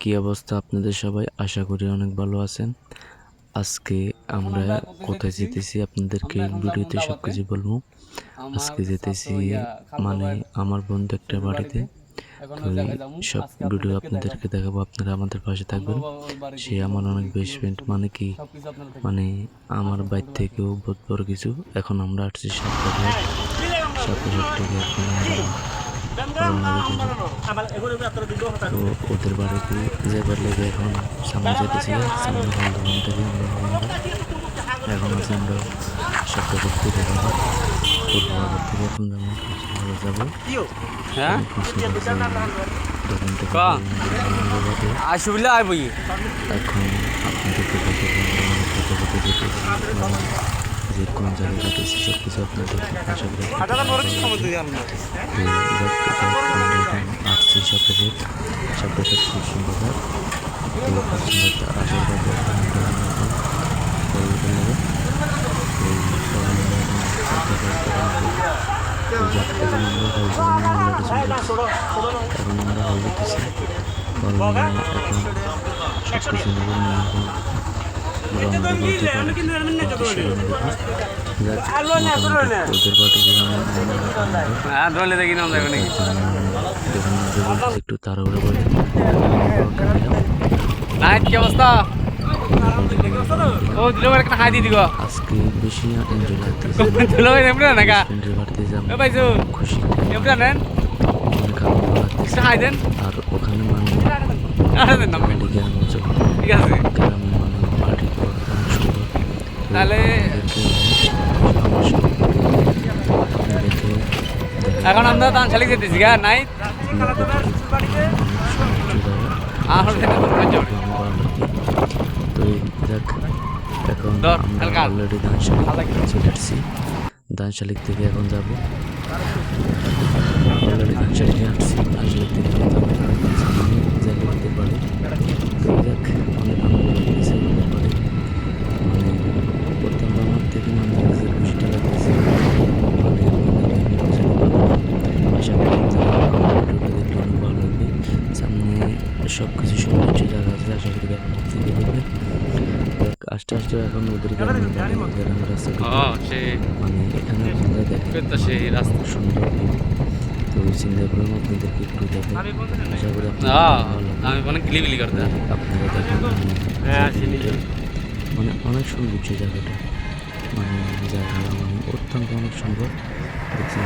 কি অবস্থা আপনাদের সবাই? আশা করি অনেক ভালো আছেন। আজকে আমরা কোথায় যেতেছি? আপনাদেরকে ভিডিওতে সব কিছু বলব। আজকে যেতেছি মানে আমার বন্ধু একটা বাড়িতে। তো সব ভিডিও আপনাদেরকে দেখাবো। আপনারা আমাদের পাশে থাকবেন। সে আমার অনেক বেস্ট ফ্রেন্ড মানে কি? মানে আমার বাইর থেকেও বহুত বড় কিছু। এখন আমরা আসছি সাতটা সাতটা থেকে এখন ওদের বাড়িতে যাবার লেগে এখন সামনে যেতেছি সামনে বন্ধুবান থেকে আমরা এখন আছে আমরা করতে যাব পূর্বনগর থেকে এখন আমরা যাব হ্যাঁ দোকান থেকে কা? বাবাতে আসবিল্লা আই বই এখন আপনাদেরকে কত যে কোন জায়গায় যেতেছি সব কিছু আপনাদের করি আসছি সকালে খুব সুন্দর তো খুব সুন্দর আমরা হল দিতেছি এখন সব কিছু নেব একটু তাড়াহুড়ো করে কি অবস্থা ও দিলো একটা হাই দি দিব আজকে বেশি এনজয় লাগতেছে এমনি না খুশি এমনি নেন হাই দেন আর ওখানে মানে আরে দেন অঞ্চল ঠিক আছে গ্রামে মানে পার্টি করা অনেক সুন্দর তো তাহলে এখন আমরা দান শালিক যেতেছি গা নাই আর তো এখন আমরা। অলরেডি চলে দানশালিক থেকে এখন যাব। অলরেডি দানশালিকে আসছি দানশালিক থেকে এখন যাব সামনে জায়গা হতে পারে তো এই দেখ অনেক আনন্দ লাগতেছে ওদের বাড়ি মানে প্রথম আমার থেকে মানে যে খুশিটা লাগতেছে মানে আপনাদেরকে আমি বোঝাতে পারব না। আশা করি আপনারা আমার ভিডিওটা দেখলে অনেক ভালো লাগবে সামনে সব কিছু সৌন্দর্য জায়গা আছে আশা করি আপনার থেকে আস্তে আস্তে এখন ওদের গ্রামের রাস্তা মানে এখানে আপনারা দেখেন সেই রাস্তা। খুব সুন্দর তো করলাম আপনাদেরকে একটু দেখেন। আশা করি হ্যাঁ আমি অনেক গিলিবিলি করতে। আপনারা দেখেন হ্যাঁ, মানে। মানে অনেক জায়গাটা। মানে জায়গা মানে অত্যন্ত অনেক সুন্দর। দেখছেন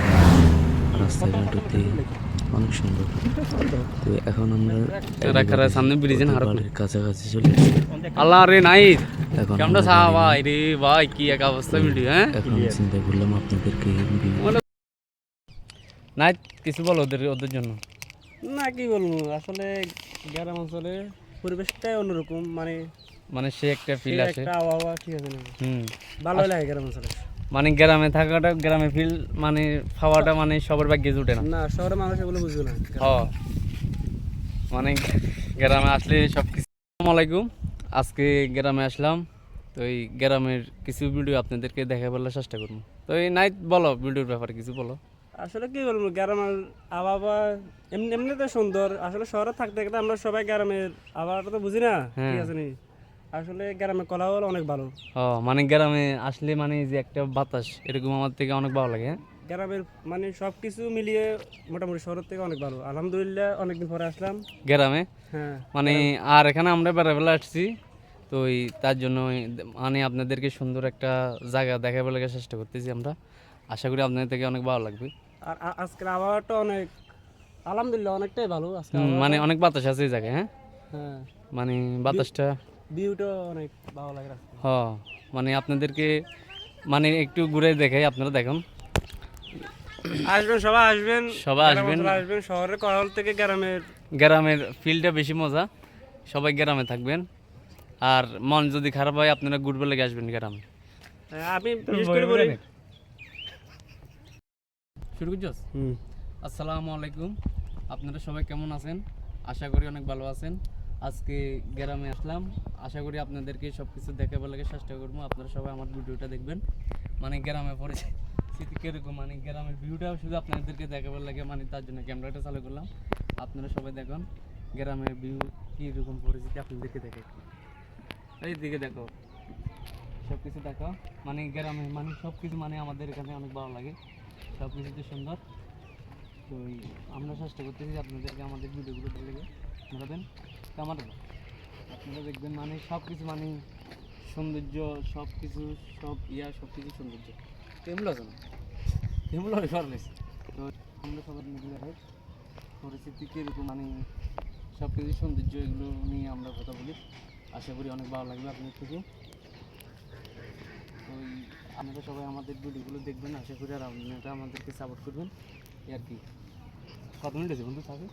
রাস্তাঘাটতে অনেক সুন্দর। তো এখন আমরা সামনে ব্রিজে না ওদের হারপুর। বাড়ির কাছাকাছি চলে আল্লাহ রে নাইট এখন কেমন আমরা ভাই রে ভাই কি এক অবস্থা ভিডিও হ্যাঁ? এখন চিন্তা করলাম আপনাদেরকে নাইট কিছু বলো ওদের ওদের জন্য। না কি বলব? আসলে গ্রাম অঞ্চলে পরিবেশটাই অন্যরকম মানে মানে সে একটা ফিল আসে। একটা আবহাওয়া ঠিক আছে না হুম। ভালো লাগে গ্রাম অঞ্চলে। মানে গ্রামে থাকাটা গ্রামে ফিল মানে খাওয়াটা মানে সবার ভাগ্যে জুটে না। না শহরের মানুষ এগুলো বুঝবে না। হ। মানে গ্রামে আসলে সব কিছু আসসালামু আলাইকুম। আজকে গ্রামে আসলাম। তো এই গ্রামের কিছু ভিডিও আপনাদেরকে দেখা বলার চেষ্টা করব। তো এই নাইট বলো ভিডিওর ব্যাপারে কিছু বলো। আসলে কি বলব গ্রামের আবহাওয়া এমনি এমনিতে সুন্দর। আসলে শহরে থাকতে থাকতে আমরা সবাই গ্রামের আবহাওয়াটা তো বুঝি না। ঠিক হ্যাঁ। আছে আসলে গ্রামের কলাহল অনেক ভালো। ও মানে গ্রামে আসলে মানে যে একটা বাতাস এরকম আমার থেকে অনেক ভালো লাগে হ্যাঁ? গ্রামের মানে সব কিছু মিলিয়ে মোটামুটি শহরের থেকে অনেক ভালো। আলহামদুলিল্লাহ অনেকদিন পরে আসলাম। গ্রামে? হ্যাঁ। মানে আর এখানে আমরা বেড়াবেলা আসছি তো এই তার জন্য মানে আপনাদেরকে সুন্দর একটা জায়গা দেখাবার লাগে চেষ্টা করতেছি আমরা। আশা করি আপনাদের থেকে অনেক ভালো লাগবে। আর আজকের আবহাওয়াটা অনেক আলহামদুলিল্লাহ অনেকটাই ভালো। আজকে মানে অনেক বাতাস আছে এই জায়গায় হ্যাঁ? হ্যাঁ। মানে বাতাসটা ভিউটা অনেক ভালো লাগে মানে আপনাদেরকে মানে একটু ঘুরে দেখাই আপনারা দেখুন। আসবেন সবাই আসবেন। সবাই আসবেন। আসবেন শহরের কলাহল থেকে গ্রামের। গ্রামের ফিলটা বেশি মজা। সবাই গ্রামে থাকবেন। আর মন যদি খারাপ হয় আপনারা ঘুরবে লেগে আসবেন গ্রামে। হ্যাঁ, আমি বিশেষ করে বলি শুরু করছস? আসসালামু আলাইকুম। আপনারা সবাই কেমন আছেন? আশা করি অনেক ভালো আছেন। আজকে গ্রামে আসলাম। আশা করি আপনাদেরকে সব কিছু দেখাবার লাগে, চেষ্টা করব। আপনারা সবাই আমার ভিডিওটা দেখবেন। মানে গ্রামে পড়েছে স্মৃতি কীরকম মানে গ্রামের ভিউটাও শুধু আপনাদেরকে দেখাবার লাগে মানে তার জন্য ক্যামেরাটা চালু করলাম। আপনারা সবাই দেখুন, গ্রামের ভিউ কীরকম পরিস্থিতি আপনাদেরকে দেখে। এই দিকে দেখো সব কিছু দেখো। মানে গ্রামে মানে সব কিছু মানে আমাদের এখানে অনেক ভালো লাগে। সব কিছু তো সুন্দর। তো আমরা চেষ্টা করতেছি আপনাদেরকে আমাদের ভিডিওগুলো ভালো লাগে কেমন আপনারা দেখবেন মানে সব কিছু মানে সৌন্দর্য সব কিছু সব ইয়া সব কিছু সৌন্দর্য কেমন আছে না কেমন লাগে তো আমরা সবার মিলে দেখে পরিস্থিতি কীরকম মানে সব কিছু সৌন্দর্য এগুলো নিয়ে আমরা কথা বলি। আশা করি অনেক ভালো লাগবে আপনার থেকে। ওই আপনারা সবাই আমাদের ভিডিওগুলো দেখবেন, আশা করি আর আপনারা আমাদেরকে সাপোর্ট করবেন। আর কি। কত মিনিট আছে বন্ধু, থাকে।